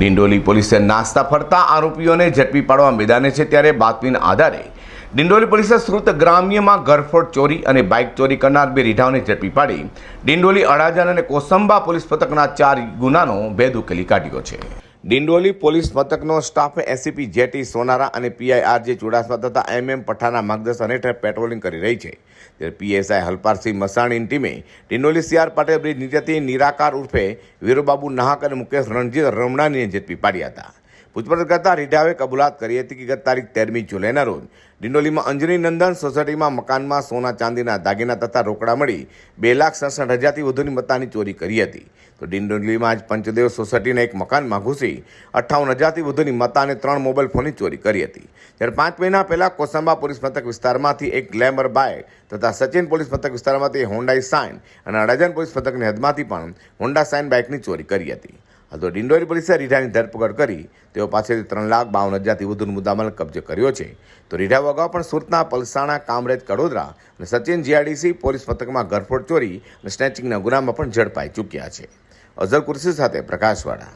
ડિંડોલી પોલીસે નાસ્તા ફરતા આરોપીઓને ઝડપી પાડવા મેદાને છે ત્યારે બાતમીના આધારે ડિંડોલી પોલીસે શ્રુત ગ્રામ્યમાં ઘરફોડ ચોરી અને બાઇક ચોરી કરનાર બે રીઢાઓને ઝડપી પાડી ડિંડોલી અડાજણ અને કોસંબા પોલીસ પથકના ચાર ગુનાનો ભેદ ઉકેલી કાઢ્યો છે. ડિંડોલી પોલીસ મથકનો સ્ટાફ એસીપી જેટી સોનારા અને પીઆઈ આરજે ચુડાસમા તથા એમએમ એમ પઠાના માર્ગદર્શન હેઠળ પેટ્રોલિંગ કરી રહી છે. ત્યારે પીએસઆઈ હલપારસિંહ મસાણીની ટીમે ડિંડોલી સીઆર પટેલ બ્રિજ નીચેથી નિરાકાર ઉર્ફે વીરુબાબુ નાહક અને મુકેશ રણજીત રમણાનીને ઝડપી પાડ્યા હતા. પૂછપરછ કરતા રીઢાવે કબૂલાત કરી હતી કે ગત તારીખ તેરમી જુલાઈના રોજ ડિંડોલીમાં અંજની નંદન સોસાયટીમાં મકાનમાં સોના ચાંદીના દાગીના તથા રોકડા મળી બે લાખ સડસઠ હજારથી વધુની મતાની ચોરી કરી હતી. તો ડિંડોલીમાં જ પંચદેવ સોસાયટીના એક મકાનમાં ઘૂસી અઠ્ઠાવન હજારથી વધુની મતા અને ત્રણ મોબાઈલ ફોનની ચોરી કરી હતી. ત્યારે પાંચ મહિના પહેલાં કોસંબા પોલીસ મથક વિસ્તારમાંથી એક ગ્લેમર બાઇક તથા સચિન પોલીસ મથક વિસ્તારમાંથી હોન્ડાઈ સાઇન અને અડાજન પોલીસ મથકની હદમાંથી પણ હોન્ડા સાઇન બાઇકની ચોરી કરી હતી. તો ડિંડોરી પોલીસે રીઢાની ધરપકડ કરી, તેઓ પાસેથી ત્રણ લાખ બાવન હજારથી વધુનો મુદ્દામાલ કબજે કર્યો છે. તો રીઢા અગાઉ પણ સુરતના પલસાણા, કામરેજ, કડોદરા અને સચિન જીઆરડીસી પોલીસ મથકમાં ઘરફોડ ચોરી અને સ્નેચિંગના ગુનામાં પણ ઝડપાઈ ચૂક્યા છે. અઝર કુર્સી સાથે પ્રકાશવાળા.